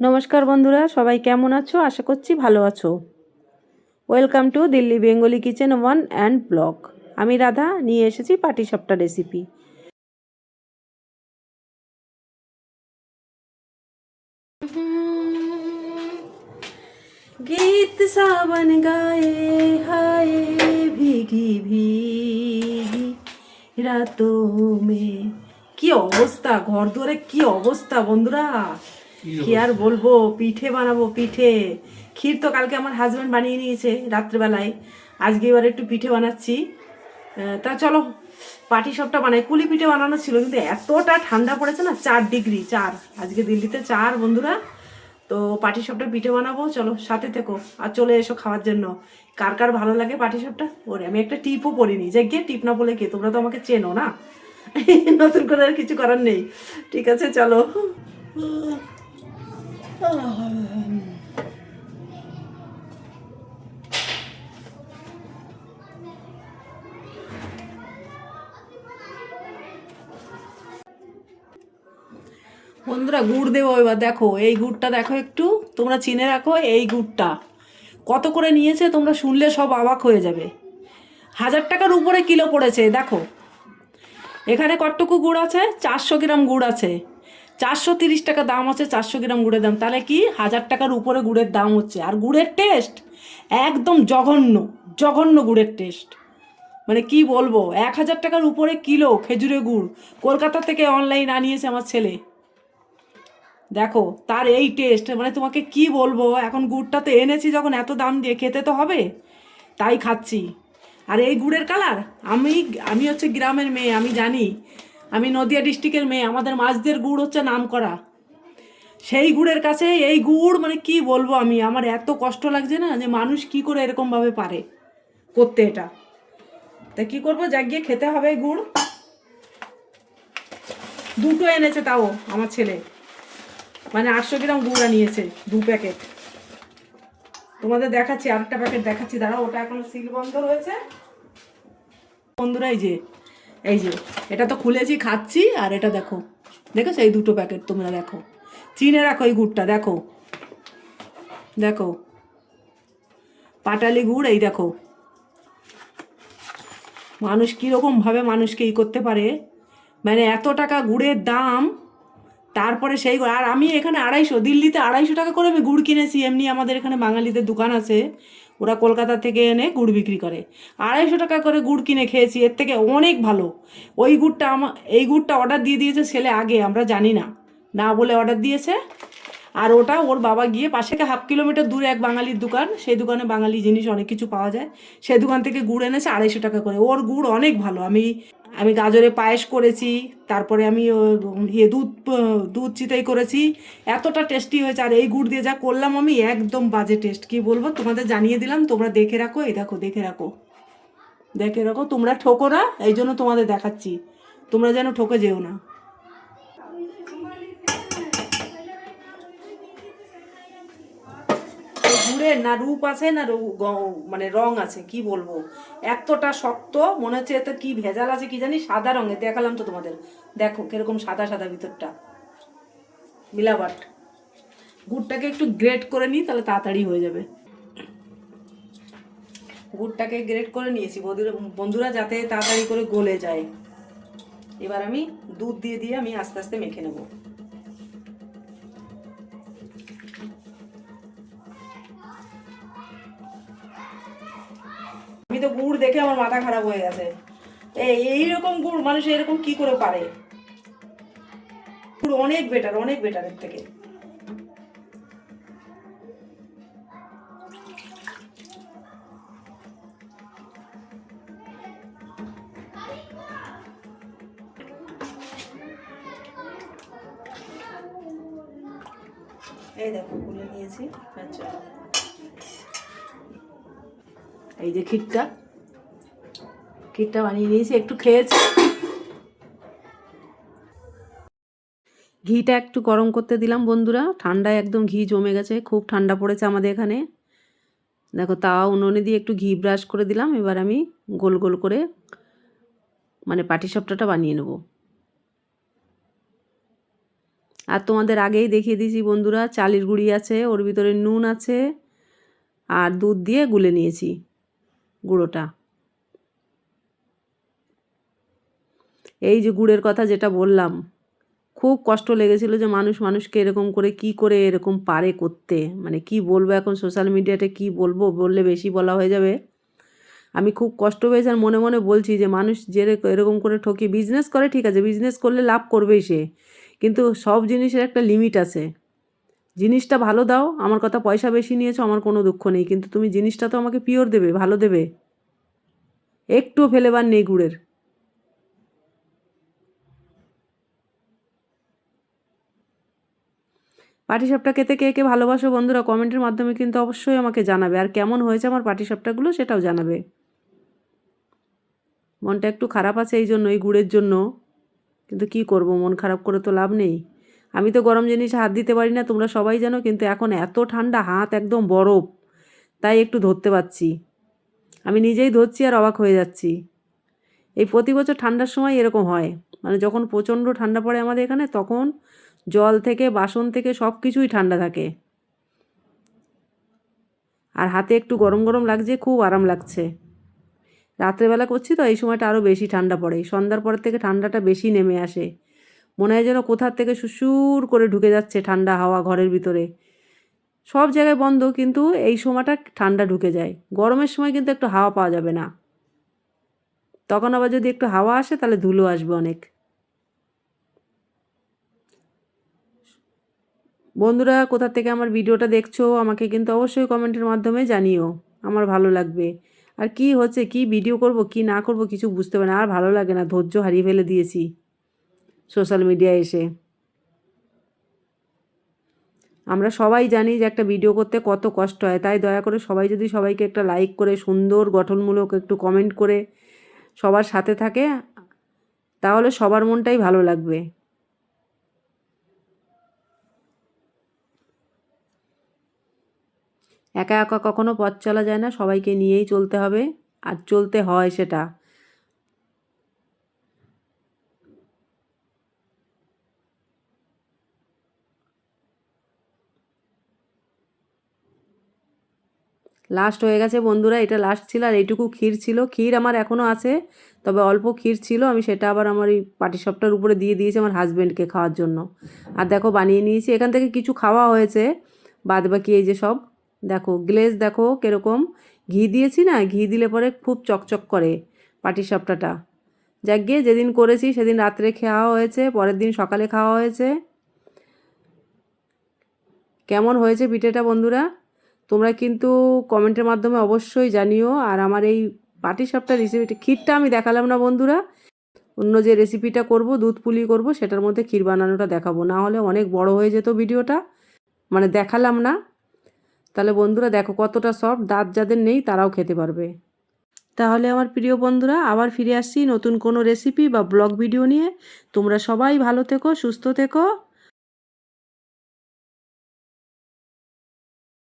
নমস্কার বন্ধুরা, সবাই কেমন আছো? আশা করছি ভালো আছো। Welcome to Delhi Bengali kitchen one and blog আমি রাধা, নিয়ে এসেছি পাটিসাপটা রেসিপি গীত সাবন গায়ে, হায়ে ভিগি ভিগি। রাতো মে। কি অবস্থা? ঘর দুয়ারে কি অবস্থা বন্ধুরা? কি আর বলব? পিঠে বানাবো পিঠে। ক্ষীর তো কালকে আমার হাজব্যান্ড বানিয়ে নিয়েছে রাত্রেবেলায়। আজকে এবার একটু পিঠে বানাচ্ছি। তা চলো পাটি সবটা বানাই। কুলি পিঠে বানানো ছিল কিন্তু এতটা ঠান্ডা পড়েছে না চার ডিগ্রি চার। আজকে দিল্লিতে চার বন্ধুরা। তো পাটি সবটা পিঠে বানাবো চলো সাথে থেকো। আর চলে এসো খাওয়ার জন্য। কার কার ভালো লাগে পাটি সবটা? ওরে আমি একটা টিপও পরিনি যে গিয়ে টিপ না বলে কে? তোমরা তো আমাকে চেনো না? নতুন করে আর কিছু করার নেই। ঠিক আছে চলো। বন্ধুরা গুড় দেবো এবার, দেখো, এই গুড়টা দেখো একটু, তোমরা চিনে রাখো এই গুড়টা। কত করে নিয়েছে তোমরা শুনলে সব অবাক হয়ে যাবে। হাজার টাকার উপরে কিলো পড়েছে, দেখো। এখানে কতটুকু গুড় আছে? চারশো গ্রাম গুড় আছে। চারশো তিরিশ টাকা দাম আছে, চারশো গ্রাম গুড়ের দাম। তাহলে কি? হাজার টাকার উপরে গুড়ের দাম হচ্ছে। আর গুড়ের টেস্ট একদম জঘন্য জঘন্য গুড়ের টেস্ট মানে কি বলব? এক হাজার টাকার উপরে কিলো খেজুরের গুড়। কলকাতা থেকে অনলাইন আনিয়েছে আমার ছেলে। দেখো, তার এই টেস্ট মানে তোমাকে কি বলব? এখন গুড়টা তো এনেছি যখন, এত দাম দিয়ে খেতে তো হবে। তাই খাচ্ছি। আর এই গুড়ের কালার আমি আমি হচ্ছে গ্রামের মেয়ে, আমি জানি। আমি নদিয়া ডিস্ট্রিক্টের মেয়ে, আমাদের মাছদের গুড় হচ্ছে নাম করা সেই গুড়ের কাছে এই গুড় মানে কি বলব আমি, আমার এত কষ্ট লাগছে না যে মানুষ কি করে এরকমভাবে পারে, করতে এটা। তা কি করব জাগিয়ে খেতে হবে গুড়। দুটো এনেছে তাও আমার ছেলে। মানে আটশো গ্রাম গুড় আনিয়েছে, দু প্যাকেট। তোমাদের দেখাচ্ছি, আরেকটা প্যাকেট দেখাচ্ছি। দাঁড়াও, ওটা এখন সিল বন্ধ রয়েছে। বন্ধুরা, এই যে এই যে, এটা তো খুলেছি, খাচ্ছি, আর এটা দেখো। দেখেছ? এই দুটো প্যাকেট তোমরা দেখো। চিনে রাখো এই গুড়টা, দেখো। দেখো। পাটালি গুড়, এই দেখো। মানুষ কীরকমভাবে মানুষকে ই করতে পারে? মানে এত টাকা গুড়ের দাম, তারপরে সেই আর আমি এখানে আড়াইশো, দিল্লিতে আড়াইশো টাকা করে আমি গুড় কিনেছি। এমনি আমাদের এখানে বাঙালিদের দোকান আছে। ওরা কলকাতা থেকে এনে গুড় বিক্রি করে। আড়াইশো টাকা করে গুড় কিনে খেয়েছি, এর থেকে অনেক ভালো। ওই গুড়টা আমার এই গুড়টা অর্ডার দিয়ে দিয়েছে ছেলে আগে, আমরা জানি না। না বলে অর্ডার দিয়েছে। আর ওটা ওর বাবা গিয়ে পাশে হাফ কিলোমিটার দূরে এক বাঙালির দোকান, সেই দোকানে বাঙালি জিনিস অনেক কিছু পাওয়া যায়। সেই দোকান থেকে গুড় এনেছে আড়াইশো টাকা করে। ওর গুড় অনেক ভালো। আমি আমি গাজরে পায়েস করেছি, তারপরে আমি ইয়ে দুধ দুধ চিতাই করেছি। এতটা টেস্টি হয়েছে, আর এই গুড় দিয়ে যা করলাম আমি, একদম বাজে টেস্ট কি বলব, তোমাদের জানিয়ে দিলাম, তোমরা দেখে রাখো, এই দেখো, দেখে রাখো। দেখে রাখো, তোমরা ঠোকো না, এই জন্য তোমাদের দেখাচ্ছি। তোমরা যেন ঠকে যেও না। গুড়ের না রূপ আছে না মানে রং আছে, কি বলব? এতটা শক্ত, মনে হচ্ছে এতে কি ভেজাল আছে কি জানি? সাদা রঙের, দেখালাম তো তোমাদের। দেখো কীরকম সাদা সাদা ভিতরটা। মিলাবাট গুড়টাকে একটু গ্রেট করে নিই, তাহলে তাড়াতাড়ি হয়ে যাবে। গুড়টাকে গ্রেট করে নিয়েছি। বন্ধুরা যাতে তাড়াতাড়ি করে গলে যায়। এবার আমি দুধ দিয়ে দিয়ে আমি আস্তে আস্তে মেখে নেব। আমি তো গুড় দেখে আমার মাথা খারাপ হয়ে গেছে। এই, এইরকম গুড় মানুষ এরকম কি করে পারে? গুড় অনেক বেটার অনেক বেটারের থেকে। এই দেখো, গুলে নিয়েছি আচ্ছা এই যে ক্ষীরটা। ক্ষীরটা বানিয়ে নিয়েছি, একটু খেয়েছি। ঘিটা একটু গরম করতে দিলাম বন্ধুরা। ঠান্ডায় একদম ঘি জমে গেছে, খুব ঠান্ডা পড়েছে আমাদের এখানে। দেখো, তাওয়া উনুনে দিয়ে একটু ঘি ব্রাশ করে দিলাম। এবার আমি গোল গোল করে মানে পাটি পাটিসাপটাটা বানিয়ে নেব। আর তোমাদের আগেই দেখিয়ে দিয়েছি বন্ধুরা, চালের গুঁড়ি আছে, ওর ভিতরে নুন আছে, আর দুধ দিয়ে গুলে নিয়েছি। গুঁড়োটা। এই যে গুড়ের কথা যেটা বললাম, খুব কষ্ট লেগেছিল যে মানুষ মানুষকে এরকম করে কি করে এরকম পারে করতে। মানে কি বলব এখন সোশ্যাল মিডিয়াতে কি বলব, বললে বেশি বলা হয়ে যাবে। আমি খুব কষ্ট পেয়েছি আর মনে মনে বলছি যে মানুষ যে এরকম করে ঠকি বিজনেস করে ঠিক আছে বিজনেস করলে লাভ করবেই সে। কিন্তু সব জিনিসের একটা লিমিট আছে। জিনিসটা ভালো দাও, আমার কথা পয়সা বেশি নিয়েছো, আমার কোনো দুঃখ নেই, কিন্তু তুমি জিনিসটা তো আমাকে পিওর দেবে, ভালো দেবে। একটুও ফেলেবার নেই গুড়ের। পাটিসাপটা খেতে কে কে ভালোবাসো বন্ধুরা, কমেন্টের মাধ্যমে কিন্তু অবশ্যই আমাকে জানাবে, আর কেমন হয়েছে আমার পাটিসাপটাগুলো সেটাও জানাবে। মনটা একটু খারাপ আছে এই জন্য, এই গুড়ের জন্য, কিন্তু কি করব, মন খারাপ করে তো লাভ নেই। আমি তো গরম জিনিস হাত দিতে পারি না, তোমরা সবাই জানো, কিন্তু এখন এত ঠান্ডা, হাত একদম বরফ। তাই একটু ধরতে পারছি। আমি নিজেই ধরছি আর অবাক হয়ে যাচ্ছি। এই প্রতি বছর ঠান্ডার সময় এরকম হয়। মানে যখন প্রচণ্ড ঠান্ডা পড়ে আমাদের এখানে, তখন জল থেকে, বাসন থেকে সব কিছুই ঠান্ডা থাকে। আর হাতে একটু গরম গরম লাগছে, খুব আরাম লাগছে। রাত্রেবেলা করছি তো, এই সময়টা আরও বেশি ঠান্ডা পড়ে। সন্ধ্যার পর থেকে ঠান্ডাটা বেশি নেমে আসে। মনে হয় যেন কোথার থেকে সুসুর করে ঢুকে যাচ্ছে ঠান্ডা হাওয়া ঘরের ভিতরে। সব জায়গায় বন্ধ, কিন্তু এই সময়টা ঠান্ডা ঢুকে যায়। গরমের সময় কিন্তু একটু হাওয়া পাওয়া যাবে না। তখন আবার যদি একটু হাওয়া আসে, তাহলে ধুলো আসবে অনেক। বন্ধুরা কোথা থেকে আমার ভিডিওটা দেখছ, আমাকে কিন্তু অবশ্যই কমেন্টের মাধ্যমে জানিও। আমার ভালো লাগবে। আর কি হচ্ছে, কি ভিডিও করব, কি না করব কিছু বুঝতে পারি না। আর ভালো লাগে না, ধৈর্য হারিয়ে ফেলে দিয়েছি। সোশ্যাল মিডিয়ায় এসে। আমরা সবাই জানি যে একটা ভিডিও করতে কত কষ্ট হয়, তাই দয়া করে সবাই যদি সবাইকে একটা লাইক করে, সুন্দর, গঠনমূলক একটু কমেন্ট করে সবার সাথে থাকে, তাহলে সবার মনটাই ভালো লাগবে। একা একা কখনো পথ চলা যায় না, সবাইকে নিয়েই চলতে হবে, আর চলতে হয় সেটা। লাস্ট হয়ে গেছে বন্ধুরা, এটা লাস্ট ছিল আর এইটুকু ক্ষীর ছিল। ক্ষীর আমার এখনও আছে, তবে অল্প ক্ষীর ছিল। আমি সেটা আবার আমার এই পাটিসপটার উপরে দিয়ে দিয়েছি আমার হাজব্যান্ডকে খাওয়ার জন্য। আর দেখো বানিয়ে নিয়েছি, এখান থেকে কিছু খাওয়া হয়েছে। বাদ বাকি এই যে সব, দেখো গ্লেজ দেখো কীরকম। ঘি দিয়েছি না, ঘি দিলে পরে খুব চকচক করে পাটিসাপটাটা যাক গিয়ে যেদিন করেছি সেদিন রাত্রে খাওয়া হয়েছে, পরের দিন সকালে খাওয়া হয়েছে। কেমন হয়েছে পিঠেটা বন্ধুরা? তোমরা কিন্তু কমেন্টের মাধ্যমে অবশ্যই জানিও। আর আমার এই পাটিসাপটা রেসিপিটা ক্ষীরটা আমি দেখালাম না বন্ধুরা। অন্য যে রেসিপিটা করব, দুধ পুলি করব, সেটার মধ্যে ক্ষীর বানানোটা দেখাবো। না হলে অনেক বড় হয়ে যেত ভিডিওটা। মানে দেখালাম না। তাহলে বন্ধুরা দেখো কতটা সফট দাঁত যাদের নেই তারাও খেতে পারবে। তাহলে আমার প্রিয় বন্ধুরা, আবার ফিরে আসছি নতুন কোনো রেসিপি বা ব্লগ ভিডিও নিয়ে। তোমরা সবাই ভালো থেকো, সুস্থ থেকো।